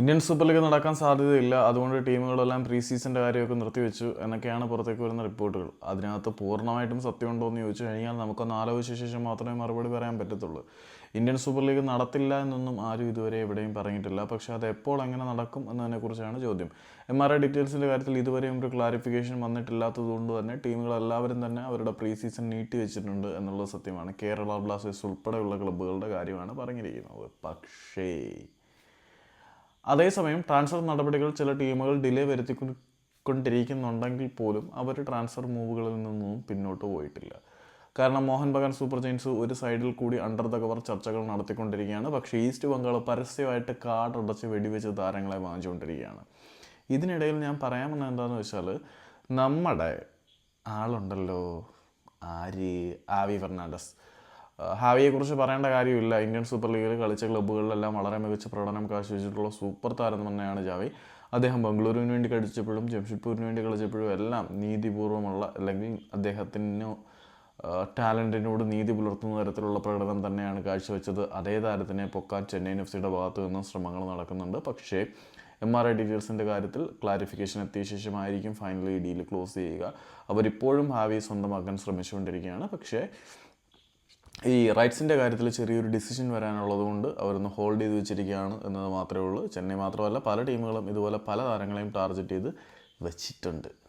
Indian super league നടക്കാൻ സാധ്യതയില്ല. അതുകൊണ്ട് ടീമുകളെല്ലാം പ്രീ സീസണിന്റെ കാര്യമൊക്കെ നിർത്തിവെച്ചു എന്നൊക്കെയാണ് പുറത്തേക്ക് വരുന്ന റിപ്പോർട്ടുകൾ. അതിനകത്ത് പൂർണമായിട്ടും സത്യമുണ്ടോ എന്ന് ചോദിച്ചു കഴിഞ്ഞാൽ നമുക്കൊന്ന് ആലോചിച്ച ശേഷം മാത്രമേ മറുപടി പറയാൻ പറ്റത്തുള്ളൂ. ഇന്ത്യൻ സൂപ്പർ ലീഗ് നടത്തില്ല എന്നൊന്നും ആരും ഇതുവരെ എവിടെയും പറഞ്ഞിട്ടില്ല. പക്ഷേ അത് എപ്പോൾ എങ്ങനെ നടക്കും എന്നതിനെക്കുറിച്ചാണ് ചോദ്യം. എം ആർ ഐ ഡീറ്റെയിൽസിന്റെ കാര്യത്തിൽ ഇതുവരെയും ഒരു ക്ലാരിഫിക്കേഷൻ വന്നിട്ടില്ലാത്തതുകൊണ്ട് തന്നെ ടീമുകളെല്ലാവരും തന്നെ അവരുടെ പ്രീ സീസൺ നീട്ടി വെച്ചിട്ടുണ്ട് എന്നുള്ളത് സത്യമാണ്. കേരള ബ്ലാസ്റ്റേഴ്സ് ഉൾപ്പെടെയുള്ള ക്ലബ്ബുകളുടെ കാര്യമാണ് പറഞ്ഞിരിക്കുന്നത്. പക്ഷേ അതേസമയം ട്രാൻസ്ഫർ നടപടികൾ ചില ടീമുകൾ ഡിലേ വരുത്തിക്കൊണ്ടിരിക്കുന്നുണ്ടെങ്കിൽ പോലും അവർ ട്രാൻസ്ഫർ മൂവുകളിൽ നിന്നും പിന്നോട്ട് പോയിട്ടില്ല. കാരണം മോഹൻ ബഗാൻ സൂപ്പർ ജെയിൻസ് ഒരു സൈഡിൽ കൂടി അണ്ടർ ദ കവർ ചർച്ചകൾ നടത്തിക്കൊണ്ടിരിക്കുകയാണ്. പക്ഷേ ഈസ്റ്റ് ബംഗാൾ പരസ്യമായിട്ട് കാർഡടച്ച് വെടിവെച്ച് താരങ്ങളെ വാങ്ങിച്ചുകൊണ്ടിരിക്കുകയാണ്. ഇതിനിടയിൽ ഞാൻ പറയാൻ വന്നത് എന്താണെന്ന് വെച്ചാൽ നമ്മുടെ ആളുണ്ടല്ലോ ആര്? ആവി ഫെർണാണ്ടസ്. ഹാവിയെക്കുറിച്ച് പറയേണ്ട കാര്യമില്ല. ഇന്ത്യൻ സൂപ്പർ ലീഗിൽ കളിച്ച ക്ലബ്ബുകളിലെല്ലാം വളരെ മികച്ച പ്രകടനം കാഴ്ചവെച്ചിട്ടുള്ള സൂപ്പർ താരം തന്നെയാണ് ജാവി. അദ്ദേഹം ബംഗളൂരുവിന് വേണ്ടി കളിച്ചപ്പോഴും ജംഷഡ്പൂരിന് വേണ്ടി കളിച്ചപ്പോഴും എല്ലാം നീതിപൂർവമുള്ള അല്ലെങ്കിൽ അദ്ദേഹത്തിന് ടാലന്റിനോട് നീതി പുലർത്തുന്ന തരത്തിലുള്ള പ്രകടനം തന്നെയാണ് കാഴ്ചവെച്ചത്. അതേ താരത്തിനെ പൊക്കാൻ ചെന്നൈയിൻ എഫ് സിയുടെ ഭാഗത്തു നിന്നും ശ്രമങ്ങൾ നടക്കുന്നുണ്ട്. പക്ഷേ എം ആർ ഐ ഡീറ്റെയിൽസിന്റെ കാര്യത്തിൽ ക്ലാരിഫിക്കേഷൻ എത്തിയ ശേഷമായിരിക്കും ഫൈനലി ഡീൽ ക്ലോസ് ചെയ്യുക. അവരിപ്പോഴും ഹാവി സ്വന്തമാക്കാൻ ശ്രമിച്ചുകൊണ്ടിരിക്കുകയാണ്. പക്ഷേ ഈ റൈറ്റ്സിന്റെ കാര്യത്തിൽ ചെറിയൊരു ഡിസിഷൻ വരാനുള്ളത് കൊണ്ട് അവരൊന്ന് ഹോൾഡ് ചെയ്ത് വെച്ചിരിക്കുകയാണ് എന്നത് മാത്രമേ ഉള്ളൂ. ചെന്നൈ മാത്രമല്ല പല ടീമുകളും ഇതുപോലെ പല താരങ്ങളെയും ടാർഗറ്റ് ചെയ്ത് വെച്ചിട്ടുണ്ട്.